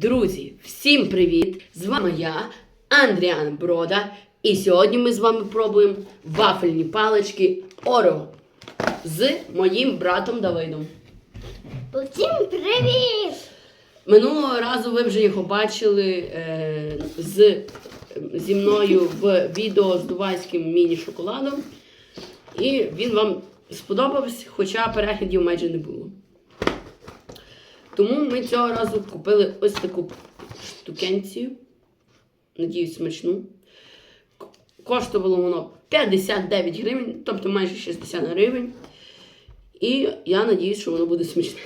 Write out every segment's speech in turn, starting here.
Друзі, всім привіт! З вами я, Андріан Брода. І сьогодні ми з вами пробуємо вафельні палички Орео з моїм братом Давидом. Всім привіт! Минулого разу ви вже його бачили е, з, зі мною в відео з дубайським міні-шоколадом. І він вам сподобався, хоча переглядів майже не було. Тому ми цього разу купили ось таку штукенцію. Надіюсь, смачну. Коштувало воно 59 гривень, тобто майже 60 гривень. І я надіюсь, що воно буде смачне.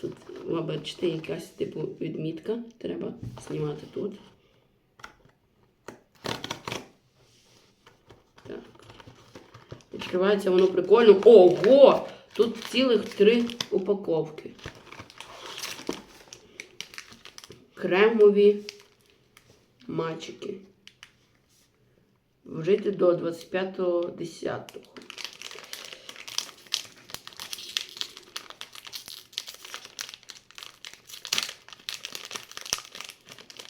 Тут, ви бачите, якась типу відмітка. Треба знімати тут. Так. Відкривається воно прикольно. Ого! Тут цілих три упаковки. Кремові мачики. Вжити до 25.10.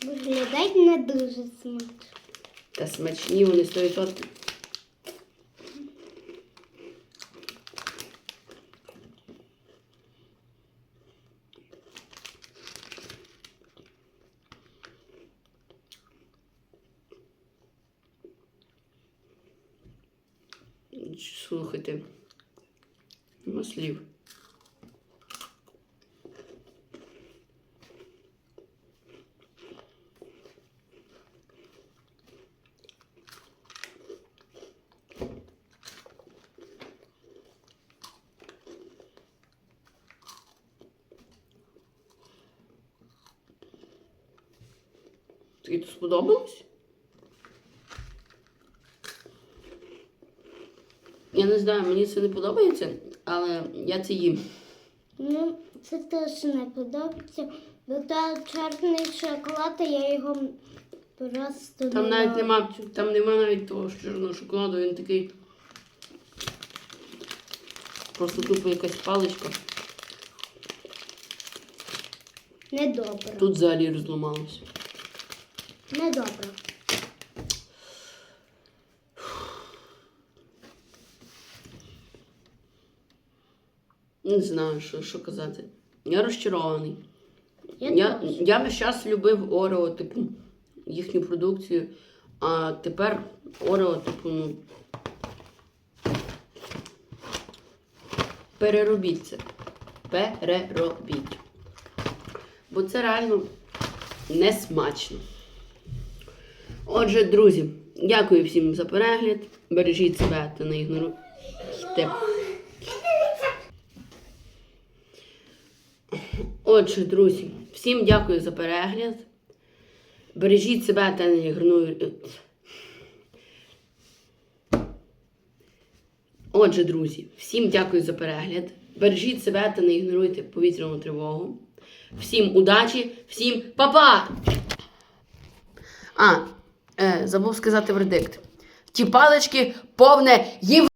Виглядають не дуже смачно. Та смачні вони 100%. Слухайте, нема слів. Тобі сподобалось? Я не знаю, мені це не подобається, але я це їм. Ну, це теж не подобається. Бо та чорний шоколад, я його просто Там не навіть нема, там нема навіть того чорного шоколаду, він такий. Просто тупо якась паличка. Недобре. Тут взагалі розламалося. Недобре. Не знаю, що, що казати. Я розчарований. Я, Я, я весь час любив Орео, типу, їхню продукцію, а тепер Орео, типу, ну. Переробіть це. Переробіть. Бо це реально не смачно. Отже, друзі, дякую всім за перегляд. Бережіть себе та не ігноруйте. Отже, друзі, всім дякую за перегляд. Бережіть себе та не ігноруйте. Отже, друзі, всім дякую за перегляд. Бережіть себе та не ігноруйте повітряну тривогу. Всім удачі, всім па-па! А, е, забув сказати вердикт. Ті палички повне їв.